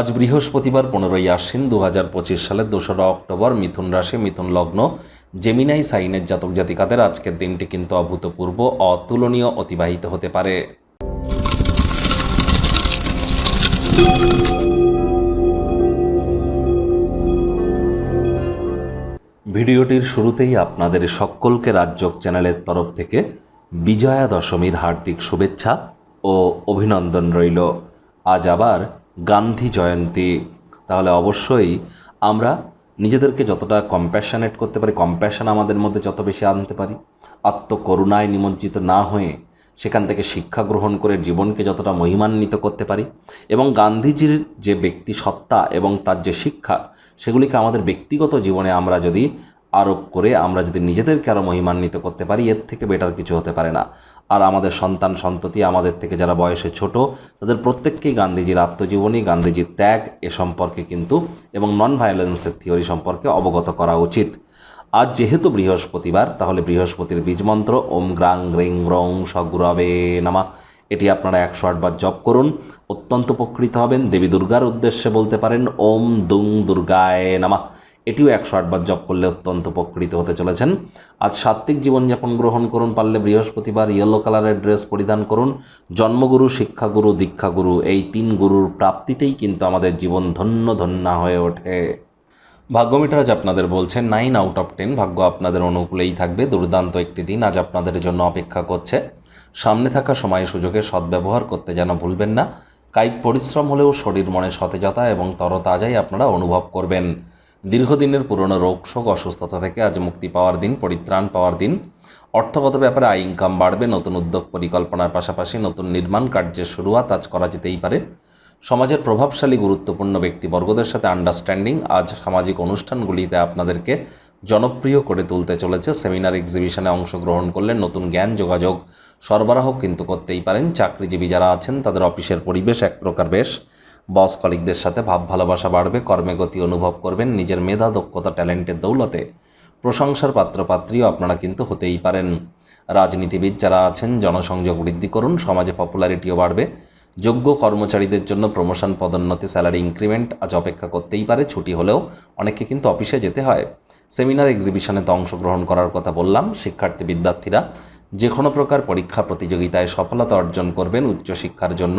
আজ বৃহস্পতিবার পনেরোই আশ্বিন দু হাজার পঁচিশ সালের দোসরা অক্টোবর মিথুন রাশি, মিথুন লগ্ন জেমিনাই সাইনের জাতক জাতিকাদের আজকের দিনটি কিন্তু অভূতপূর্ব, অতুলনীয়, অতিবাহিত হতে পারে। ভিডিওটির শুরুতেই আপনাদের সকলকে রাজ্যক চ্যানেলের তরফ থেকে বিজয়া দশমীর হার্দিক শুভেচ্ছা ও অভিনন্দন রইল। আজ আবার গান্ধী জয়ন্তী, তাহলে অবশ্যই আমরা নিজেদেরকে যতটা কম্প্যাশনেট করতে পারি কম্প্যাশন আমাদের মধ্যে যত বেশি আনতে পারি, আত্মকরুণায় নিমজ্জিত না হয়ে সেখান থেকে শিক্ষা গ্রহণ করে জীবনকে যতটা মহিমান্বিত করতে পারি এবং গান্ধীজির যে ব্যক্তি সত্তা এবং তার যে শিক্ষা, সেগুলিকে আমাদের ব্যক্তিগত জীবনে আমরা যদি আরোপ করে আমরা যদি নিজেদেরকে আরও মহিমান্বিত করতে পারি, এর থেকে বেটার কিছু হতে পারে না। আর আমাদের সন্তান সন্ততি আমাদের থেকে যারা বয়সে ছোট, তাদের প্রত্যেককেই গান্ধীজির আত্মজীবনী, গান্ধীজির ত্যাগ এ সম্পর্কে কিন্তু এবং নন ভায়োলেন্সের থিওরি সম্পর্কে অবগত করা উচিত। আজ যেহেতু বৃহস্পতিবার, তাহলে বৃহস্পতির বীজমন্ত্র ওম গ্রাং গ্রিং রং সগুরবে নামা। এটি আপনারা একশো আটবার জপ করুন, অত্যন্ত উপকৃত হবেন। দেবী দুর্গার উদ্দেশ্যে বলতে পারেন, ওম দুং দুর্গায় নামা। এটিও একশো আটবার জপ করলে অত্যন্ত উপকৃত হতে চলেছেন। আজ সাত্ত্বিক জীবনযাপন গ্রহণ করুন, পারলে বৃহস্পতিবার ইয়েলো কালারের ড্রেস পরিধান করুন। জন্মগুরু, শিক্ষাগুরু, দীক্ষাগুরু, এই তিন গুরুর প্রাপ্তিতেই কিন্তু আমাদের জীবন ধন্য ধন্য হয়ে ওঠে। ভাগ্যমিটার আজ আপনাদের বলছে নাইন আউট অফ টেন ভাগ্য আপনাদের অনুকূলেই থাকবে। দুর্দান্ত একটি দিন আজ আপনাদের জন্য অপেক্ষা করছে। সামনে থাকা সময় সুযোগে সদ্ব্যবহার করতে যেন ভুলবেন না। কায়িক পরিশ্রম হলেও শরীর মনে সতেজতা এবং তরতাজাই আপনারা অনুভব করবেন। দীর্ঘদিনের পুরনো রোগ শোক, অসুস্থতা থেকে আজ মুক্তি পাওয়ার দিন, পরিত্রাণ পাওয়ার দিন। অর্থগত ব্যাপারে আয় ইনকাম বাড়বে, নতুন উদ্যোগ পরিকল্পনার পাশাপাশি নতুন নির্মাণ কার্যের শুরুয়াত আজ করা যেতেই পারে। সমাজের প্রভাবশালী, গুরুত্বপূর্ণ ব্যক্তিবর্গদের সাথে আন্ডারস্ট্যান্ডিং আজ সামাজিক অনুষ্ঠানগুলিতে আপনাদেরকে জনপ্রিয় করে তুলতে চলেছে। সেমিনার এক্সিবিশনে অংশগ্রহণ করলে নতুন জ্ঞান, যোগাযোগ সরবরাহ কিন্তু করতেই পারেন। চাকরিজীবী যারা আছেন, তাদের অফিসের পরিবেশ এক প্রকার বেশ। বস কলিকদের সাথে ভাব ভালোবাসা বাড়বে, কর্মে গতি অনুভব করবেন, নিজের মেধা, দক্ষতা, ট্যালেন্টের দৌলতে। প্রশংসার পাত্রপাত্রীও আপনারা কিন্তু হতেই পারেন। রাজনীতিবিদ যারা আছেন, জনসংযোগ বৃদ্ধি করুন, সমাজে পপুলারিটিও বাড়বে। যোগ্য কর্মচারীদের জন্য প্রমোশন পদোন্নতি স্যালারি ইনক্রিমেন্ট আজ অপেক্ষা করতেই পারে, ছুটি হলেও অনেকে কিন্তু অফিসে যেতে হয়। সেমিনার এক্সিবিশনে তো অংশগ্রহণ করার কথা বললাম, শিক্ষার্থী বিদ্যার্থীরা যে কোনো প্রকার পরীক্ষা, প্রতিযোগিতায় সফলতা অর্জন করবেন উচ্চশিক্ষার জন্য।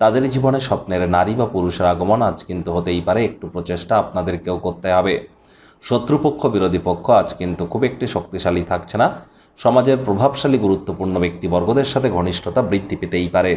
তাদের জীবনে স্বপ্নের নারী বা পুরুষের আগমন আজ কিন্তু হতেই পারে, একটু প্রচেষ্টা আপনাদেরকেও করতে হবে। শত্রুপক্ষ, বিরোধী পক্ষ আজ কিন্তু খুব একটি শক্তিশালী থাকছে না। সমাজের প্রভাবশালী, গুরুত্বপূর্ণ ব্যক্তিবর্গদের সাথে ঘনিষ্ঠতা বৃদ্ধি পেতেই পারে।